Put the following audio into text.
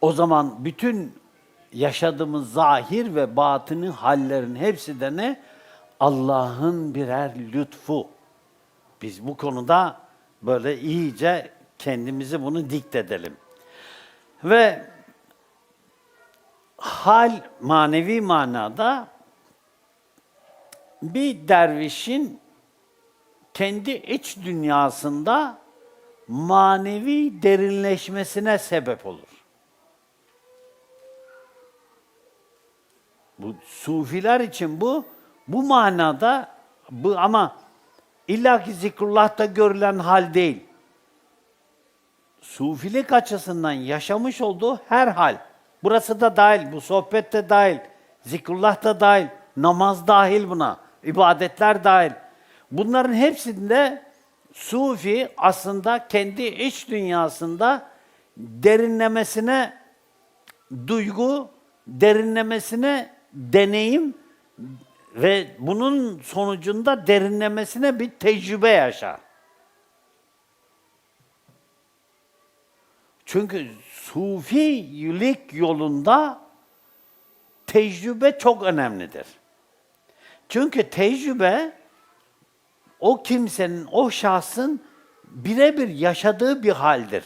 O zaman bütün yaşadığımız zahir ve batını hallerin hepsi de ne? Allah'ın birer lütfu. Biz bu konuda böyle iyice kendimizi bunu diktedelim. Ve hal manevi manada bir dervişin kendi iç dünyasında manevi derinleşmesine sebep olur. Bu sufiler için bu bu manada bu ama illaki zikrullah'ta görülen hal değil. Sufilik açısından yaşamış olduğu her hal. Burası da dahil, bu sohbet de dahil, zikrullah da dahil, namaz dahil buna, ibadetler dahil. Bunların hepsinde sufi aslında kendi iç dünyasında derinlemesine duygu, derinlemesine deneyim ve bunun sonucunda derinlemesine bir tecrübe yaşar. Çünkü sufilik yolunda tecrübe çok önemlidir. Çünkü tecrübe o kimsenin, o şahsın birebir yaşadığı bir haldir.